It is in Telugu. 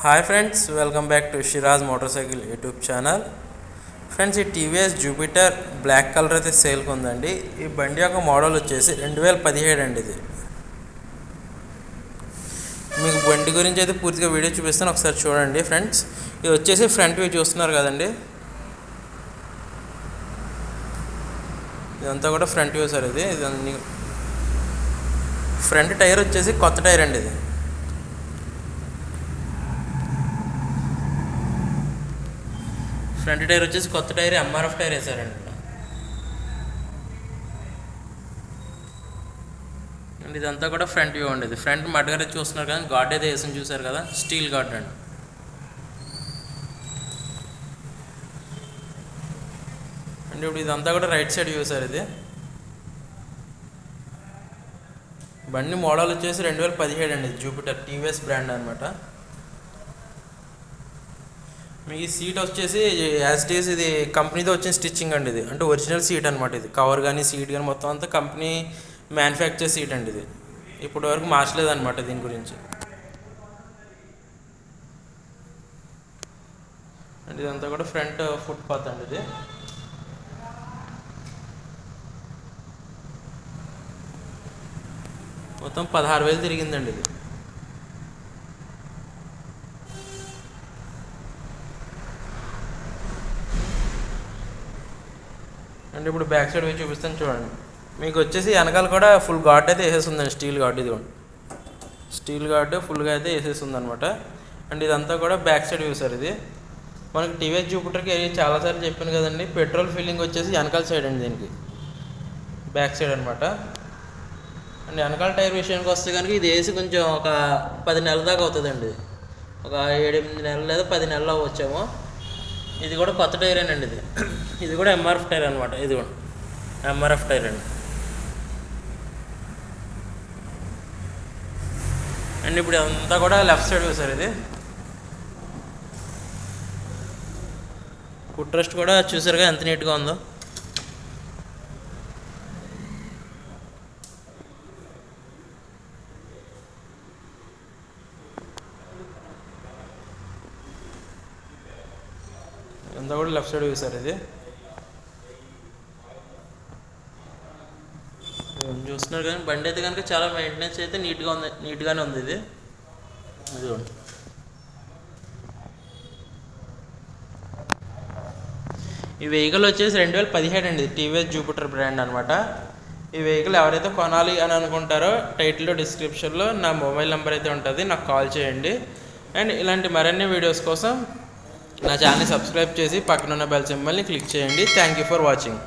Hi friends welcome back to Shiraz motorcycle YouTube channel friends ఈ టీవీఎస్ జూపిటర్ బ్లాక్ కలర్ అయితే సేల్కి ఉందండి. ఈ బండి యొక్క మోడల్ వచ్చేసి రెండు వేల పదిహేడు అండి ఇది. మీకు బండి గురించి అయితే పూర్తిగా వీడియో చూపిస్తాను ఒకసారి చూడండి ఫ్రెండ్స్ ఇది వచ్చేసి ఫ్రంట్ వ్యూ చూస్తున్నారు కదండి. ఇదంతా కూడా ఫ్రంట్ వ్యూ సార్ ఇది. ఇది ఫ్రంట్ టైర్ వచ్చేసి కొత్త టైర్ అండి ఇది. ఫ్రంట్ టైర్ వచ్చేసి కొత్త టైర్ ఎంఆర్ఎఫ్ టైర్ వేసారండి అండ్ ఇదంతా కూడా ఫ్రంట్ వ్యూ అండి ఇది ఫ్రంట్ మడ్గారే చూస్తున్నారు కదా గాడ్ అయితే వేసి చూసారు కదా స్టీల్ గాడ్ అండి. అండ్ ఇప్పుడు ఇదంతా కూడా రైట్ సైడ్ వ్యూ సార్ ఇది. బండి మోడల్ వచ్చేసి రెండు వేల పదిహేడు అండి జూపిటర్ టీవీఎస్ బ్రాండ్ అనమాట మీకు సీట్ వచ్చేసి యాజ్ డేస్ ఇది కంపెనీతో వచ్చిన స్టిచ్చింగ్ అండి ఇది. అంటే ఒరిజినల్ సీట్ అనమాట ఇది. కవర్ కానీ సీట్ కానీ మొత్తం అంతా కంపెనీ మ్యానుఫ్యాక్చర్ సీట్ అండి ఇది. ఇప్పటి వరకు మార్చలేదు అనమాట దీని గురించి. అండ్ ఇదంతా కూడా ఫ్రంట్ ఫుట్ పాత్ అండి ఇది. మొత్తం పదహారు వేలు తిరిగిందండి ఇది. అంటే ఇప్పుడు బ్యాక్ సైడ్ పోయి చూపిస్తాను చూడండి. మీకు వచ్చేసి వెనకాల కూడా ఫుల్ ఘాట్ అయితే వేసేస్తుందండి స్టీల్ ఘాట్ ఇది స్టీల్ ఘాట్ ఫుల్గా అయితే వేసేస్తుంది అనమాట అండ్ ఇదంతా కూడా బ్యాక్ సైడ్ వ్యూ సార్ ఇది. మనకి టీవీఎస్ జూపిటర్కి చాలాసార్లు చెప్పాను కదండి పెట్రోల్ ఫిల్లింగ్ వచ్చేసి వెనకాల సైడ్ అండి దీనికి. బ్యాక్ సైడ్ అనమాట అండ్ వెనకాల టైర్ విషయానికి వస్తే కనుక ఇది వేసి కొంచెం ఒక పది నెలల దాకా అవుతుందండి. ఒక ఏడెనిమిది నెలలు లేదా పది నెలలు అవ్వచ్చేమో. ఇది కూడా కొత్త టైర్ అండి ఇది. ఇది కూడా ఎంఆర్ఎఫ్ టైర్ అనమాట ఇది కూడా. ఎంఆర్ఎఫ్ టైర్ అండి. అండ్ ఇప్పుడు అంతా కూడా లెఫ్ట్ సైడ్ సార్ ఇది. ఫుడ్ ట్రస్ట్ కూడా చూసారుగా ఎంత నీట్గా ఉందో. అంతా కూడా లెఫ్ట్ సైడ్ వ్యూ సార్ ఇది చూస్తున్నారు కానీ బండి అయితే కనుక చాలా మెయింటెనెన్స్ అయితే నీట్గా ఉంది నీట్గానే ఉంది ఇది. ఇదిగోండి ఈ వెహికల్ వచ్చేసి రెండు వేల పదిహేడు అండి. టీవీఎస్ జూపిటర్ బ్రాండ్ అనమాట ఈ వెహికల్ ఎవరైతే కొనాలి అని అనుకుంటారో టైటిల్లో డిస్క్రిప్షన్లో నా మొబైల్ నెంబర్ అయితే ఉంటుంది. నాకు కాల్ చేయండి. అండ్ ఇలాంటి మరిన్ని వీడియోస్ కోసం నా ఛానల్ని సబ్స్క్రైబ్ చేసి పక్కనున్న బెల్ సింబల్ని క్లిక్ చేయండి. Thank you for watching